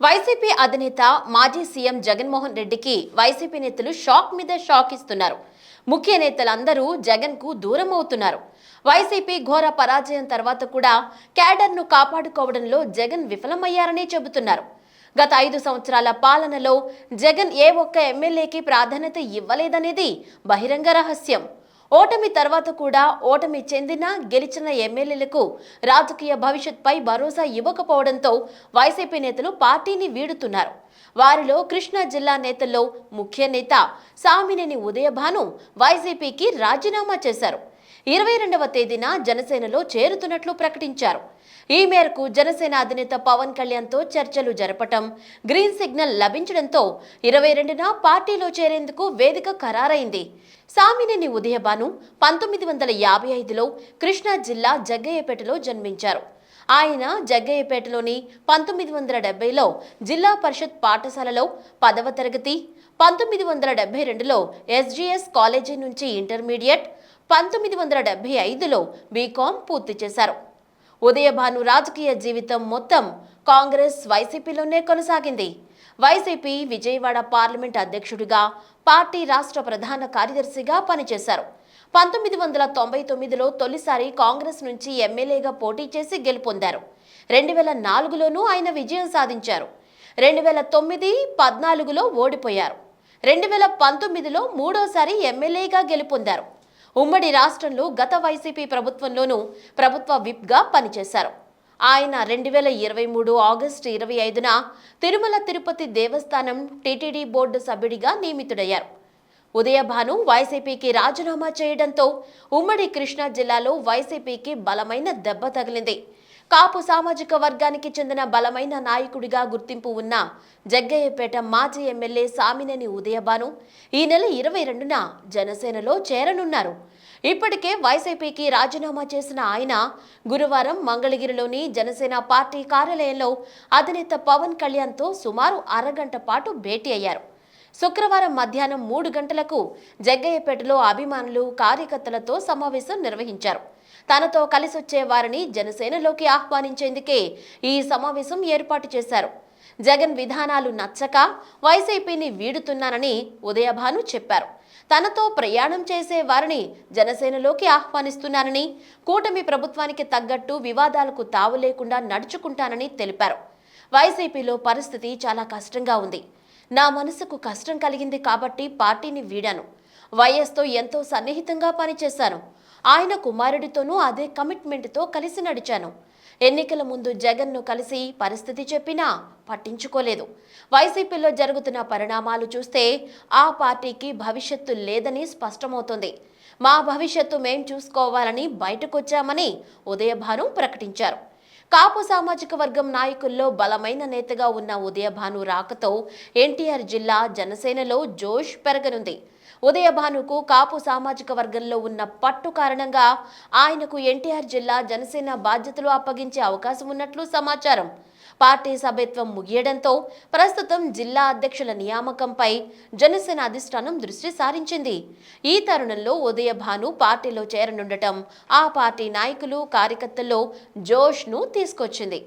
YCP అధినేత మాజీ CM Jaganmohan రెడ్డికి వైసీపీ నేతలు షాక్ మీద షాక్ ఇస్తున్నారు. ముఖ్య నేతలందరూ జగన్కు దూరం అవుతున్నారు. వైసీపీ ఘోర పరాజయం తర్వాత కూడా క్యాడర్ను కాపాడుకోవడంలో జగన్ విఫలమయ్యారని చెబుతున్నారు. గత ఐదు సంవత్సరాల పాలనలో జగన్ ఏ ఒక్క ఎమ్మెల్యేకి ప్రాధాన్యత ఇవ్వలేదనేది బహిరంగ రహస్యం. ఓటమి తర్వాత కూడా ఓటమి చెందిన గెలిచిన ఎమ్మెల్యేలకు రాజకీయ భవిష్యత్పై భరోసా ఇవ్వకపోవడంతో వైసీపీ నేతలు పార్టీని వీడుతున్నారు. వారిలో కృష్ణా జిల్లా నేతల్లో ముఖ్య నేత సామినేని ఉదయభాను వైసీపీకి రాజీనామా చేశారు. ఇరవై రెండవ తేదీన జనసేనలో చేరుతున్నట్లు ప్రకటించారు. ఈ మేరకు జనసేన అధినేత పవన్ కళ్యాణ్తో చర్చలు జరపటం గ్రీన్ సిగ్నల్ లభించడంతో ఇరవై రెండున పార్టీలో చేరేందుకు వేదిక ఖరారైంది. సామినేని ఉదయభాను పంతొమ్మిది వందల యాభై ఐదులో కృష్ణా జిల్లా జగ్గయ్యపేటలో జన్మించారు. ఆయన జగ్గయ్యపేటలోని పంతొమ్మిది వందల డెబ్బైలో జిల్లా పరిషత్ పాఠశాలలో పదవ తరగతి పంతొమ్మిది వందల డెబ్బై రెండులో ఎస్జీఎస్ కాలేజీ నుంచి ఇంటర్మీడియట్ పంతొమ్మిది వందల డెబ్బై ఐదులో బీకాం పూర్తి చేశారు. ఉదయభాను రాజకీయ జీవితం మొత్తం కాంగ్రెస్ వైసీపీలోనే కొనసాగింది. వైసీపీ విజయవాడ పార్లమెంట్ అధ్యక్షుడిగా పార్టీ రాష్ట్ర ప్రధాన కార్యదర్శిగా పనిచేశారు. పంతొమ్మిది వందల తొంభై తొమ్మిదిలో తొలిసారి కాంగ్రెస్ నుంచి ఎమ్మెల్యేగా పోటీ చేసి గెలుపొందారు. రెండు వేల నాలుగులోనూ ఆయన విజయం సాధించారు. రెండు వేల తొమ్మిది పద్నాలుగులో ఓడిపోయారు. రెండు వేల పంతొమ్మిదిలో మూడోసారి ఎమ్మెల్యేగా గెలుపొందారు. ఉమ్మడి రాష్ట్రంలో గత వైసీపీ ప్రభుత్వంలోనూ ప్రభుత్వ విప్గా పనిచేశారు. ఆయన రెండు వేల ఇరవై మూడు ఆగస్టు ఇరవై ఐదున తిరుమల తిరుపతి దేవస్థానం టీటీడీ బోర్డు సభ్యుడిగా నియమితుడయ్యారు. ఉదయభాను వైసీపీకి రాజీనామా చేయడంతో ఉమ్మడి కృష్ణా జిల్లాలో వైసీపీకి బలమైన దెబ్బ తగిలింది. కాపు సామాజిక వర్గానికి చెందిన బలమైన నాయకుడిగా గుర్తింపు ఉన్న జగ్గయ్యపేట మాజీ ఎమ్మెల్యే సామినేని ఉదయభాను ఈ నెల ఇరవై రెండున జనసేనలో చేరనున్నారు. ఇప్పటికే వైసీపీకి రాజీనామా చేసిన ఆయన గురువారం మంగళగిరిలోని జనసేన పార్టీ కార్యాలయంలో అధినేత పవన్ కళ్యాణ్తో సుమారు అరగంట పాటు భేటీ అయ్యారు. శుక్రవారం మధ్యాహ్నం మూడు గంటలకు జగ్గయ్యపేటలో అభిమానులు కార్యకర్తలతో సమావేశం నిర్వహించారు. తనతో కలిసొచ్చే వారిని జనసేనలోకి ఆహ్వానించేందుకే ఈ సమావేశం ఏర్పాటు చేశారు. జగన్ విధానాలు నచ్చక వైసీపీని వీడుతున్నానని ఉదయభాను చెప్పారు. తనతో ప్రయాణం చేసే వారిని జనసేనలోకి ఆహ్వానిస్తున్నానని కూటమి ప్రభుత్వానికి తగ్గట్టు వివాదాలకు తావు లేకుండా నడుచుకుంటానని తెలిపారు. వైసీపీలో పరిస్థితి చాలా కష్టంగా ఉంది. నా మనసుకు కష్టం కలిగింది కాబట్టి పార్టీని వీడాను. వైఎస్తో ఎంతో సన్నిహితంగా పనిచేశాను. ఆయన కుమారుడితోనూ అదే కమిట్మెంట్తో కలిసి నడిచాను. ఎన్నికల ముందు జగన్ను కలిసి పరిస్థితి చెప్పినా పట్టించుకోలేదు. వైసీపీలో జరుగుతున్న పరిణామాలు చూస్తే ఆ పార్టీకి భవిష్యత్తు లేదని స్పష్టమవుతుంది. మా భవిష్యత్తు మేం చూసుకోవాలని బయటకొచ్చామని ఉదయభాను ప్రకటించారు. కాపు సామాజిక వర్గం నాయకుల్లో బలమైన నేతగా ఉన్న ఉదయభాను రాకతో ఎన్టీఆర్ జిల్లా జనసేనలో జోష్ పెరగనుంది. ఉదయభానుకు కాపు సామాజిక వర్గంలో ఉన్న పట్టు కారణంగా ఆయనకు ఎన్టీఆర్ జిల్లా జనసేన బాధ్యతలు అప్పగించే అవకాశం ఉన్నట్లు సమాచారం. పార్టీ సభ్యత్వం ముగియడంతో ప్రస్తుతం జిల్లా అధ్యక్షుల నియామకంపై జనసేన అధిష్టానం దృష్టి సారించింది. ఈ తరుణంలో ఉదయభాను పార్టీలో చేరనుండటం ఆ పార్టీ నాయకులు కార్యకర్తల్లో జోష్ను తీసుకొచ్చింది.